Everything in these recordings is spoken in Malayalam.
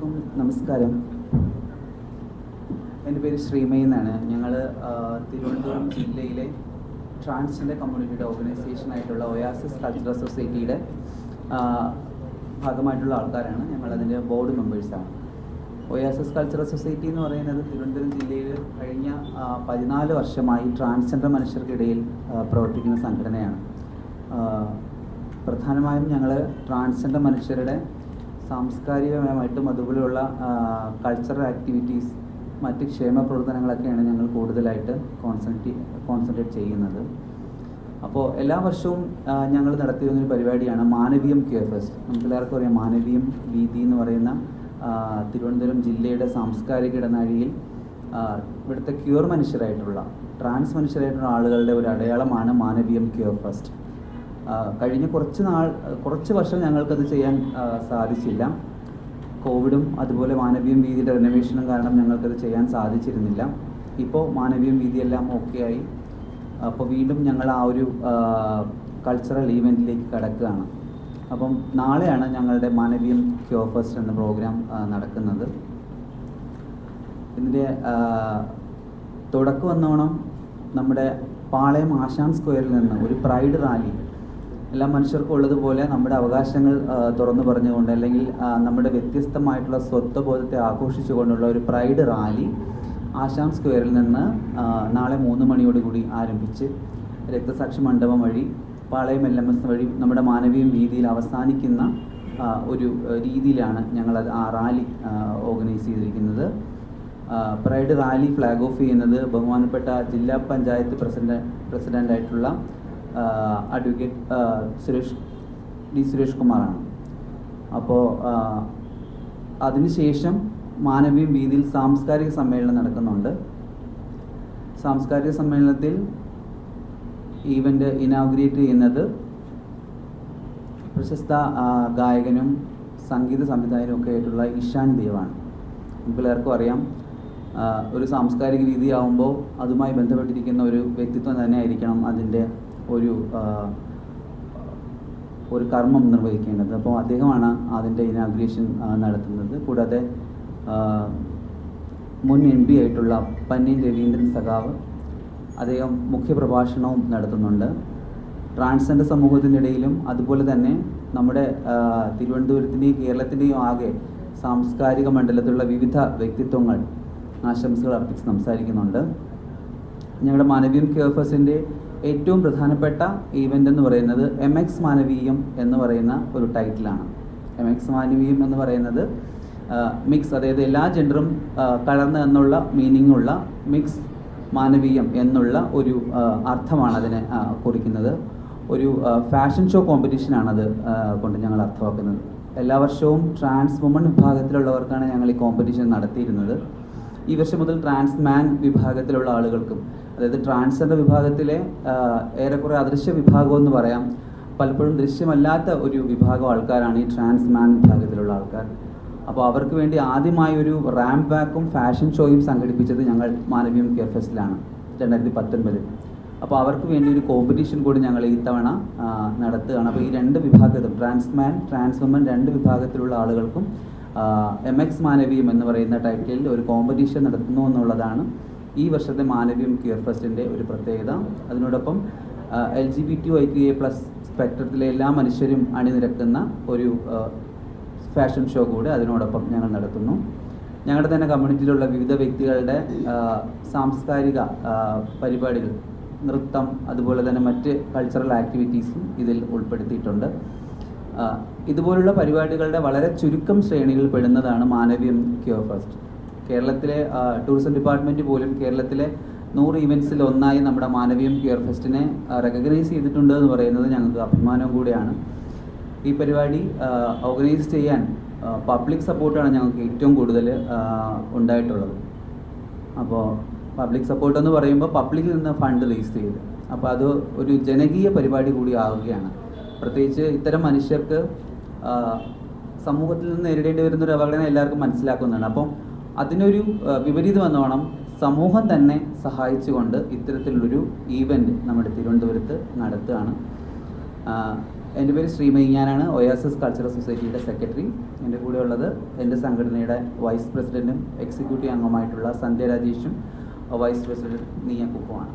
എല്ലാവർക്കും നമസ്കാരം. എന്റെ പേര് ശ്രീമയി എന്നാണ്. ഞങ്ങൾ തിരുവനന്തപുരം ജില്ലയിലെ ട്രാൻസ്ജെൻഡർ കമ്മ്യൂണിറ്റിയുടെ ഓർഗനൈസേഷനായിട്ടുള്ള ഒയാസിസ് കൾച്ചറൽ സൊസൈറ്റിയുടെ ഭാഗമായിട്ടുള്ള ആൾക്കാരാണ്. ഞങ്ങൾ അതിന്റെ ബോർഡ് മെമ്പേഴ്സാണ്. ഒയാസിസ് കൾച്ചറൽ സൊസൈറ്റി എന്ന് പറയുന്നത് തിരുവനന്തപുരം ജില്ലയിൽ കഴിഞ്ഞ പതിനാല് വർഷമായി ട്രാൻസ്ജെൻഡർ മനുഷ്യർക്കിടയിൽ പ്രവർത്തിക്കുന്ന സംഘടനയാണ്. പ്രധാനമായും ഞങ്ങൾ ട്രാൻസ്ജെൻഡർ മനുഷ്യരുടെ സാംസ്കാരികമായിട്ടും അതുപോലെയുള്ള കൾച്ചറൽ ആക്ടിവിറ്റീസ് മറ്റ് ക്ഷേമ പ്രവർത്തനങ്ങളൊക്കെയാണ് ഞങ്ങൾ കൂടുതലായിട്ട് കോൺസെൻട്രേ കോൺസെൻട്രേറ്റ് ചെയ്യുന്നത്. അപ്പോൾ എല്ലാ വർഷവും ഞങ്ങൾ നടത്തിയിരുന്ന ഒരു പരിപാടിയാണ് മാനവീയം കെയർ ഫെസ്റ്റ് നമുക്ക് എല്ലാവർക്കും അറിയാം മാനവീയം വീതി എന്ന് പറയുന്ന തിരുവനന്തപുരം ജില്ലയുടെ സാംസ്കാരിക ഇടനാഴിയിൽ ഇവിടുത്തെ ക്യൂർ മനുഷ്യരായിട്ടുള്ള ട്രാൻസ് മനുഷ്യരായിട്ടുള്ള ആളുകളുടെ ഒരു അടയാളമാണ് മാനവീയം ക്യൂർ ഫെസ്റ്റ് കഴിഞ്ഞ കുറച്ച് നാൾ കുറച്ച് വർഷം ഞങ്ങൾക്കത് ചെയ്യാൻ സാധിച്ചില്ല. കോവിഡും അതുപോലെ മാനവീയം വീതിയുടെ റിനോവേഷനും കാരണം ഞങ്ങൾക്കത് ചെയ്യാൻ സാധിച്ചിരുന്നില്ല. ഇപ്പോൾ മാനവീയം വീതിയെല്ലാം ഓക്കെ ആയി. അപ്പോൾ വീണ്ടും ഞങ്ങൾ ആ ഒരു കൾച്ചറൽ ഈവന്റിലേക്ക് കടക്കുകയാണ്. അപ്പം നാളെയാണ് ഞങ്ങളുടെ മാനവീയം ക്യോ ഫസ്റ്റ് എന്ന പ്രോഗ്രാം നടക്കുന്നത്. ഇതിന്റെ തുടക്കം എന്നോണം നമ്മുടെ പാളയം ആശാൻ സ്ക്വയറിൽ നിന്ന് ഒരു പ്രൈഡ് റാലി എല്ലാ മനുഷ്യർക്കും ഉള്ളതുപോലെ നമ്മുടെ അവകാശങ്ങൾ തുറന്നു പറഞ്ഞുകൊണ്ട് അല്ലെങ്കിൽ നമ്മുടെ വ്യത്യസ്തമായിട്ടുള്ള സ്വത്വബോധത്തെ ആഘോഷിച്ചുകൊണ്ടുള്ള ഒരു പ്രൈഡ് റാലി ആശാം സ്ക്വയറിൽ നിന്ന് നാളെ മൂന്ന് മണിയോടുകൂടി ആരംഭിച്ച് രക്തസാക്ഷി മണ്ഡപം വഴി പാളയം എൽ എം എസ് വഴി നമ്മുടെ മാനവീയ വീതിയിൽ അവസാനിക്കുന്ന ഒരു രീതിയിലാണ് ഞങ്ങൾ ആ റാലി ഓർഗനൈസ് ചെയ്തിരിക്കുന്നത്. പ്രൈഡ് റാലി ഫ്ലാഗ് ഓഫ് ചെയ്യുന്നത് ബഹുമാനപ്പെട്ട ജില്ലാ പഞ്ചായത്ത് പ്രസിഡന്റ് പ്രസിഡന്റായിട്ടുള്ള അഡ്വക്കേറ്റ് സുരേഷ് ഡി സുരേഷ് കുമാറാണ്. അപ്പോൾ അതിനുശേഷം മാനവീയം വീതിയിൽ സാംസ്കാരിക സമ്മേളനം നടക്കുന്നുണ്ട്. സാംസ്കാരിക സമ്മേളനത്തിൽ ഈവന്റ് ഇനാഗുറേറ്റ് ചെയ്യുന്നത് പ്രശസ്ത ഗായകനും സംഗീത സംവിധായകനും ഒക്കെ ആയിട്ടുള്ള ഇഷാൻ ദേവാണ്. നമുക്ക് എല്ലാവർക്കും അറിയാം ഒരു സാംസ്കാരിക രീതിയാവുമ്പോൾ അതുമായി ബന്ധപ്പെട്ടിരിക്കുന്ന ഒരു വ്യക്തിത്വം തന്നെ ആയിരിക്കണം അതിന്റെ ഒരു ഒരു കർമ്മം നിർവഹിക്കേണ്ടത്. അപ്പോൾ അദ്ദേഹമാണ് അതിന്റെ ഇനാഗ്രേഷൻ നടത്തുന്നത്. കൂടാതെ മുൻ എം പി ആയിട്ടുള്ള പന്നി രവീന്ദ്രൻ സഖാവ് അദ്ദേഹം മുഖ്യപ്രഭാഷണവും നടത്തുന്നുണ്ട്. ട്രാൻസ്ജെൻഡർ സമൂഹത്തിന്റെ ഇടയിലും അതുപോലെ തന്നെ നമ്മുടെ തിരുവനന്തപുരത്തിന്റെയും കേരളത്തിന്റെയും ആകെ സാംസ്കാരിക മണ്ഡലത്തിലുള്ള വിവിധ വ്യക്തിത്വങ്ങൾ ആശംസകൾ അർപ്പിച്ച് സംസാരിക്കുന്നുണ്ട്. ഞങ്ങളുടെ മാനവീയം കേഫസിന്റെ ഏറ്റവും പ്രധാനപ്പെട്ട ഈവന്റ് എന്ന് പറയുന്നത് എം എക്സ് മാനവീയം എന്ന് പറയുന്ന ഒരു ടൈറ്റിലാണ് എം എക്സ് മാനവീയം എന്ന് പറയുന്നത് മിക്സ് അതായത് എല്ലാ ജെൻഡറും കലർന്ന് എന്നുള്ള മീനിങ്ങുള്ള മിക്സ് മാനവീയം എന്നുള്ള ഒരു അർത്ഥമാണ് അതിനെ കുറിക്കുന്നത്. ഒരു ഫാഷൻ ഷോ കോമ്പറ്റീഷനാണത് കൊണ്ട് ഞങ്ങൾ അർത്ഥമാക്കുന്നത്. എല്ലാ വർഷവും ട്രാൻസ് വുമൺ വിഭാഗത്തിലുള്ളവർക്കാണ് ഞങ്ങൾ ഈ കോമ്പറ്റീഷൻ നടത്തിയിരുന്നത്. ഈ വർഷം മുതൽ ട്രാൻസ്മാൻ വിഭാഗത്തിലുള്ള ആളുകൾക്കും അതായത് ട്രാൻസ്ജെൻഡർ വിഭാഗത്തിലെ ഏറെക്കുറെ അദൃശ്യ വിഭാഗം എന്ന് പറയാം. പലപ്പോഴും ദൃശ്യമല്ലാത്ത ഒരു വിഭാഗം ആൾക്കാരാണ് ഈ ട്രാൻസ്മാൻ വിഭാഗത്തിലുള്ള ആൾക്കാർ. അപ്പോൾ അവർക്ക് വേണ്ടി ആദ്യമായി ഒരു റാമ്പ് ബാക്കും ഫാഷൻ ഷോയും സംഘടിപ്പിച്ചത് ഞങ്ങൾ മാനവീയം കെയർ ഫെസ്റ്റിലാണ് രണ്ടായിരത്തി പത്തൊൻപതിൽ. അപ്പോൾ അവർക്ക് വേണ്ടി ഒരു കോമ്പറ്റീഷൻ കൂടി ഞങ്ങൾ ഈ തവണ നടത്തുകയാണ്. അപ്പോൾ ഈ രണ്ട് വിഭാഗത്തും ട്രാൻസ്മാൻ ട്രാൻസ് വുമൻ രണ്ട് വിഭാഗത്തിലുള്ള ആളുകൾക്കും എം എക്സ് മാനവീയം എന്ന് പറയുന്ന ടൈറ്റിലിൽ ഒരു കോമ്പറ്റീഷൻ നടത്തുന്നു എന്നുള്ളതാണ് ഈ വർഷത്തെ മാനവീയം ക്യൂർ ഫെസ്റ്റിന്റെ ഒരു പ്രത്യേകത. അതിനോടൊപ്പം L G B T I Q A plus സ്പെക്ട്രത്തിലെ എല്ലാ മനുഷ്യരും അണിനിരക്കുന്ന ഒരു ഫാഷൻ ഷോ കൂടെ അതിനോടൊപ്പം ഞങ്ങൾ നടത്തുന്നു. ഞങ്ങളുടെ തന്നെ കമ്മ്യൂണിറ്റിയിലുള്ള വിവിധ വ്യക്തികളുടെ സാംസ്കാരിക പരിപാടികൾ നൃത്തം അതുപോലെ തന്നെ മറ്റ് കൾച്ചറൽ ആക്ടിവിറ്റീസും ഇതിൽ ഉൾപ്പെടുത്തിയിട്ടുണ്ട്. ഇതുപോലുള്ള പരിപാടികളുടെ വളരെ ചുരുക്കം ശ്രേണികളിൽ പെടുന്നതാണ് മാനവ്യം ക്യൂർ ഫസ്റ്റ് കേരളത്തിലെ ടൂറിസം ഡിപ്പാർട്ട്മെന്റ് പോലും കേരളത്തിലെ നൂറ് ഇവന്റ്സിൽ ഒന്നായി നമ്മുടെ മാനവീയം ക്യൂർ ഫെസ്റ്റിനെ റെക്കഗ്നൈസ് ചെയ്തിട്ടുണ്ട് എന്ന് പറയുന്നത് ഞങ്ങൾക്ക് അഭിമാനം കൂടിയാണ്. ഈ പരിപാടി ഓർഗനൈസ് ചെയ്യാൻ പബ്ലിക് സപ്പോർട്ടാണ് ഞങ്ങൾക്ക് ഏറ്റവും കൂടുതൽ ഉണ്ടായിട്ടുള്ളത്. അപ്പോൾ പബ്ലിക് സപ്പോർട്ട് എന്ന് പറയുമ്പോൾ പബ്ലിക്കിൽ നിന്ന് ഫണ്ട് റേസ് ചെയ്ത്. അപ്പോൾ അത് ഒരു ജനകീയ പരിപാടി കൂടി ആവുകയാണ്. പ്രത്യേകിച്ച് ഇത്തരം മനുഷ്യർക്ക് സമൂഹത്തിൽ നിന്ന് നേരിടേണ്ടി വരുന്ന ഒരു അപകടം എല്ലാവർക്കും മനസ്സിലാക്കുന്നതാണ്. അപ്പം അതിനൊരു ആ, വിപരീതം എന്നോണം സമൂഹം തന്നെ സഹായിച്ചുകൊണ്ട് ഇത്തരത്തിലുള്ളൊരു ഈവന്റ് നമ്മുടെ തിരുവനന്തപുരത്ത് നടത്തുകയാണ്. എന്റെ പേര് ശ്രീമയി ഞാനാണ് ഒയാസിസ് കൾച്ചറൽ സൊസൈറ്റിയുടെ സെക്രട്ടറി എന്റെ കൂടെ ഉള്ളത് എന്റെ സംഘടനയുടെ വൈസ് പ്രസിഡന്റും എക്സിക്യൂട്ടീവ് അംഗമായിട്ടുള്ള സന്ധ്യ രാജേഷും വൈസ് പ്രസിഡന്റ് നീയ കുപ്പുമാണ്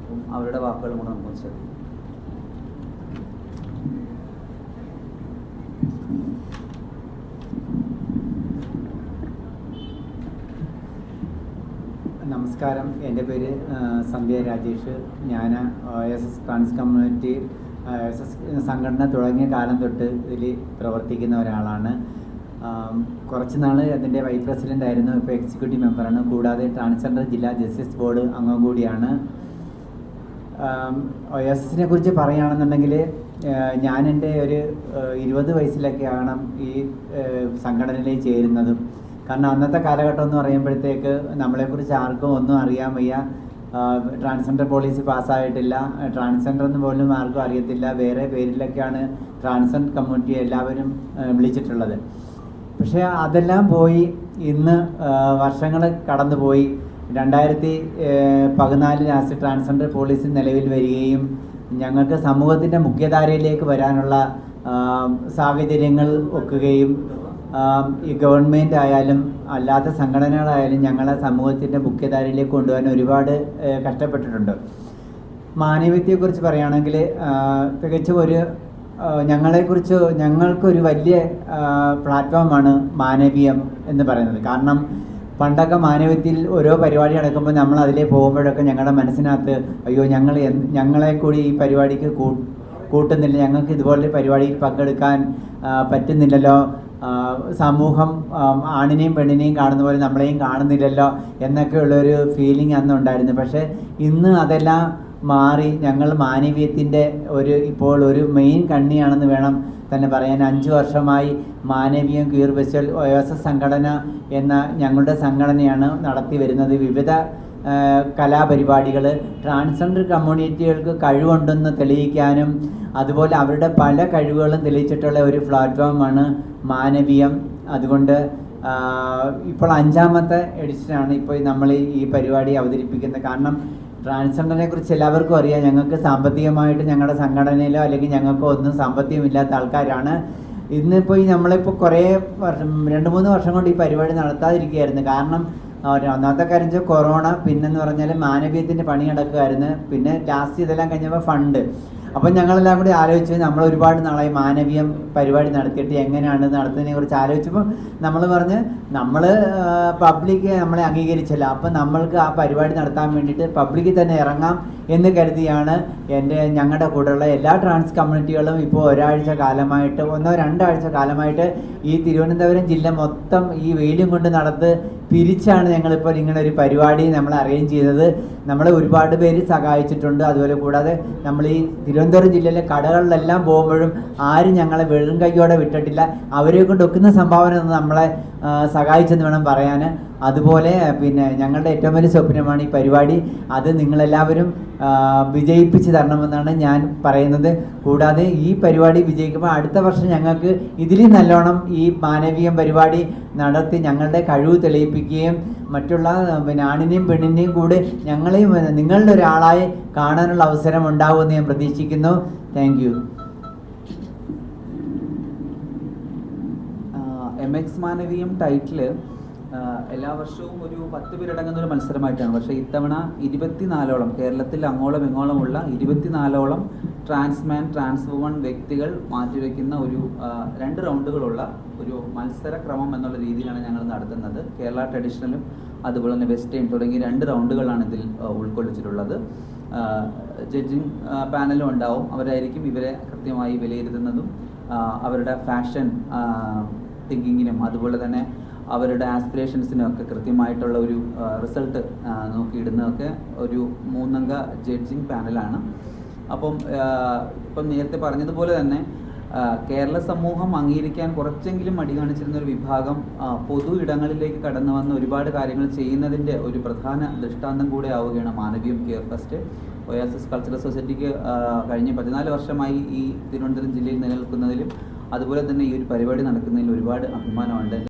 അപ്പം അവരുടെ വാക്കുകളും കൂടെ നമുക്ക് ശ്രദ്ധിക്കാം. നമസ്കാരം. എന്റെ പേര് സന്ധ്യ രാജേഷ്. ഞാൻ S S trans community S S സംഘടന തുടങ്ങിയ കാലം തൊട്ട് ഇതിൽ പ്രവർത്തിക്കുന്ന ഒരാളാണ്. കുറച്ച് നാൾ അതിന്റെ വൈസ് പ്രസിഡന്റ് ആയിരുന്നു. ഇപ്പോൾ എക്സിക്യൂട്ടീവ് മെമ്പറാണ്. കൂടാതെ ട്രാൻസ്ജെൻഡർ ജില്ലാ ജസ്റ്റിസ് ബോർഡ് അംഗം കൂടിയാണ്. എസ് എസിനെ കുറിച്ച് പറയുകയാണെന്നുണ്ടെങ്കിൽ ഞാൻ എന്റെ ഒരു ഇരുപത് വയസ്സിലൊക്കെയാണ് ഈ സംഘടനയിൽ ചേരുന്നതും. കാരണം അന്നത്തെ കാലഘട്ടം എന്ന് പറയുമ്പോഴത്തേക്ക് നമ്മളെക്കുറിച്ച് ആർക്കും ഒന്നും അറിയാൻ വയ്യ. Transgender policy പാസ്സായിട്ടില്ല. ട്രാൻസ്ജെൻഡർ എന്ന് പോലും ആർക്കും അറിയത്തില്ല. വേറെ പേരിലൊക്കെയാണ് ട്രാൻസ്ജെൻഡർ കമ്മ്യൂണിറ്റി എല്ലാവരും വിളിച്ചിട്ടുള്ളത്. പക്ഷേ അതെല്ലാം പോയി ഇന്ന് വർഷങ്ങൾ കടന്നുപോയി. രണ്ടായിരത്തി പതിനാല് ലാസ്റ്റ് ട്രാൻസ്ജെൻഡർ പോളിസി നിലവിൽ വരികയും ഞങ്ങൾക്ക് സമൂഹത്തിന്റെ മുഖ്യധാരയിലേക്ക് വരാനുള്ള സാഹചര്യങ്ങൾ ഒക്കുകയും ഈ ഗവൺമെന്റ് ആയാലും അല്ലാത്ത സംഘടനകളായാലും ഞങ്ങളെ സമൂഹത്തിന്റെ മുഖ്യധാരയിലേക്ക് കൊണ്ടുപോകാൻ ഒരുപാട് കഷ്ടപ്പെട്ടിട്ടുണ്ട്. മാനവീയത്തെക്കുറിച്ച് പറയുകയാണെങ്കിൽ തികച്ചും ഒരു ഞങ്ങളെക്കുറിച്ച് ഞങ്ങൾക്കൊരു വലിയ പ്ലാറ്റ്ഫോമാണ് മാനവീയം എന്ന് പറയുന്നത്. കാരണം പണ്ടൊക്കെ മാനവ്യത്തിൽ ഓരോ പരിപാടി നടക്കുമ്പോൾ നമ്മൾ അതിലേ പോകുമ്പോഴൊക്കെ ഞങ്ങളുടെ മനസ്സിനകത്ത് അയ്യോ ഞങ്ങൾ ഞങ്ങളെ കൂടി ഈ പരിപാടിക്ക് കൂട്ടുന്നില്ല. ഞങ്ങൾക്ക് ഇതുപോലെ പരിപാടിയിൽ പങ്കെടുക്കാൻ പറ്റുന്നില്ലല്ലോ. സമൂഹം ആണിനെയും പെണ്ണിനെയും കാണുന്ന പോലെ നമ്മളെയും കാണുന്നില്ലല്ലോ എന്നൊക്കെ എന്നൊക്കെയുള്ളൊരു ഫീലിംഗ് അന്ന് ഉണ്ടായിരുന്നു. പക്ഷേ ഇന്ന് അതെല്ലാം മാറി ഞങ്ങൾ മാനവീയത്തിന്റെ ഒരു ഇപ്പോൾ ഒരു മെയിൻ കണ്ണിയാണെന്ന് വേണം തന്നെ പറയാൻ. അഞ്ച് വർഷമായി മാനവീയം ക്യൂർ ഒയോസ സംഘടന എന്ന ഞങ്ങളുടെ സംഘടനയാണ് നടത്തി വരുന്നത്. വിവിധ കലാപരിപാടികൾ ട്രാൻസ്ജെൻഡർ കമ്മ്യൂണിറ്റികൾക്ക് കഴിവുണ്ടെന്ന് തെളിയിക്കാനും അതുപോലെ അവരുടെ പല കഴിവുകളും തെളിയിച്ചിട്ടുള്ള ഒരു പ്ലാറ്റ്ഫോമാണ് മാനവീയം. അതുകൊണ്ട് ഇപ്പോൾ അഞ്ചാമത്തെ എഡിഷനാണ് ഇപ്പോൾ നമ്മൾ ഈ പരിപാടി അവതരിപ്പിക്കുന്നത്. കാരണം ട്രാൻസ്ജെൻഡറിനെ കുറിച്ച് എല്ലാവർക്കും അറിയാം. ഞങ്ങൾക്ക് സാമ്പത്തികമായിട്ട് ഞങ്ങളുടെ സംഘടനയിലോ അല്ലെങ്കിൽ ഞങ്ങൾക്ക് ഒന്നും സാമ്പത്തികമില്ലാത്ത ആൾക്കാരാണ്. ഇന്നിപ്പോൾ ഈ നമ്മളിപ്പോൾ കുറേ വർഷം രണ്ട് മൂന്ന് വർഷം കൊണ്ട് ഈ പരിപാടി നടത്താതിരിക്കുകയായിരുന്നു. കാരണം ഒന്നാമത്തെ കാര്യം വെച്ചാൽ കൊറോണ പിന്നെന്ന് പറഞ്ഞാൽ മാനവീയത്തിന്റെ പണി നടക്കുമായിരുന്നു പിന്നെ ലാസ്റ്റ് ഇതെല്ലാം കഴിഞ്ഞപ്പോൾ ഫണ്ട് അപ്പം ഞങ്ങളെല്ലാം കൂടി ആലോചിച്ച് നമ്മൾ ഒരുപാട് നാളായി മാനവീയം പരിപാടി നടത്തിയിട്ട് എങ്ങനെയാണ് നടത്തുന്നതിനെ കുറിച്ച് ആലോചിച്ചപ്പോൾ നമ്മൾ പറഞ്ഞ് നമ്മൾ പബ്ലിക് നമ്മളെ അംഗീകരിച്ചല്ലോ. അപ്പം നമ്മൾക്ക് ആ പരിപാടി നടത്താൻ വേണ്ടിയിട്ട് പബ്ലിക്കിൽ തന്നെ ഇറങ്ങാം. എന്ന് കരുതിയാണ് എന്റെ ഞങ്ങളുടെ കൂടെയുള്ള എല്ലാ ട്രാൻസ് കമ്മ്യൂണിറ്റികളും ഇപ്പോൾ ഒരാഴ്ച കാലമായിട്ട് ഒന്നോ രണ്ടാഴ്ച കാലമായിട്ട് ഈ തിരുവനന്തപുരം ജില്ല മൊത്തം ഈ വെയിലും കൊണ്ട് നടത്ത് പിരിച്ചാണ് ഞങ്ങളിപ്പോൾ ഇങ്ങനെ ഒരു പരിപാടി നമ്മൾ അറേഞ്ച് ചെയ്തത്. നമ്മൾ ഒരുപാട് പേര് സഹായിച്ചിട്ടുണ്ട്. അതുപോലെ കൂടാതെ നമ്മൾ ഈ തിരുവനന്തപുരം ജില്ലയിലെ കടകളിലെല്ലാം പോകുമ്പോഴും ആരും ഞങ്ങളെ വെള്ളം കൈയോടെ വിട്ടിട്ടില്ല. അവരെ കൊണ്ട് ഒക്കുന്ന സംഭാവന നമ്മളെ സഹായിച്ചെന്ന് വേണം പറയാൻ. അതുപോലെ പിന്നെ ഞങ്ങളുടെ ഏറ്റവും വലിയ സ്വപ്നമാണ് ഈ പരിപാടി. അത് നിങ്ങളെല്ലാവരും വിജയിപ്പിച്ച് തരണമെന്നാണ് ഞാൻ പറയുന്നത്. കൂടാതെ ഈ പരിപാടി വിജയിക്കുമ്പോൾ അടുത്ത വർഷം ഞങ്ങൾക്ക് ഇതിലും നല്ലോണം ഈ മാനവീയം പരിപാടി നടത്തി ഞങ്ങളുടെ കഴിവ് തെളിയിപ്പിക്കുകയും മറ്റുള്ള പിന്നെ ആണിനെയും പെണ്ണിനെയും കൂടെ ഞങ്ങളെയും നിങ്ങളുടെ ഒരാളായി കാണാനുള്ള അവസരം ഉണ്ടാവുമെന്ന് ഞാൻ പ്രതീക്ഷിക്കുന്നു. Thank you M X Manaveeyam title എല്ലാ വർഷവും ഒരു പത്ത് പേരടങ്ങുന്ന ഒരു മത്സരമായിട്ടാണ്. പക്ഷേ ഇത്തവണ ഇരുപത്തിനാലോളം കേരളത്തിൽ അങ്ങോളം ഇങ്ങോളമുള്ള ഇരുപത്തിനാലോളം ട്രാൻസ്മാൻ ട്രാൻസ് വുമൺ വ്യക്തികൾ മാറ്റിവെക്കുന്ന ഒരു രണ്ട് റൗണ്ടുകളുള്ള ഒരു മത്സരക്രമം എന്നുള്ള രീതിയിലാണ് ഞങ്ങൾ നടത്തുന്നത്. കേരള ട്രഡീഷണലും അതുപോലെ തന്നെ വെസ്റ്റേൺ തുടങ്ങി രണ്ട് റൗണ്ടുകളാണ് ഇതിൽ ഉൾക്കൊള്ളിച്ചിട്ടുള്ളത്. ജഡ്ജിങ് പാനലും ഉണ്ടാവും. അവരായിരിക്കും ഇവരെ കൃത്യമായി വിലയിരുത്തുന്നതും അവരുടെ ഫാഷൻ തിങ്കിങ്ങിനും അതുപോലെ തന്നെ അവരുടെ ആസ്പിറേഷൻസിനും ഒക്കെ കൃത്യമായിട്ടുള്ള ഒരു റിസൾട്ട് നോക്കിയിടുന്നതൊക്കെ ഒരു മൂന്നംഗ ജഡ്ജിങ് പാനലാണ് അപ്പം ഇപ്പം നേരത്തെ പറഞ്ഞതുപോലെ തന്നെ കേരള സമൂഹം അംഗീകരിക്കാൻ കുറച്ചെങ്കിലും മടി കാണിച്ചിരുന്ന ഒരു വിഭാഗം പൊതു ഇടങ്ങളിലേക്ക് കടന്നു വന്ന് ഒരുപാട് കാര്യങ്ങൾ ചെയ്യുന്നതിന്റെ ഒരു പ്രധാന ദൃഷ്ടാന്തം കൂടെ ആവുകയാണ് Manaveeyam care first. Oasis cultural സൊസൈറ്റിക്ക് കഴിഞ്ഞ പതിനാല് വർഷമായി ഈ തിരുവനന്തപുരം ജില്ലയിൽ നിലനിൽക്കുന്നതിലും അതുപോലെ തന്നെ ഈ ഒരു പരിപാടി നടക്കുന്നതിൽ ഒരുപാട് അഭിമാനമുണ്ട്.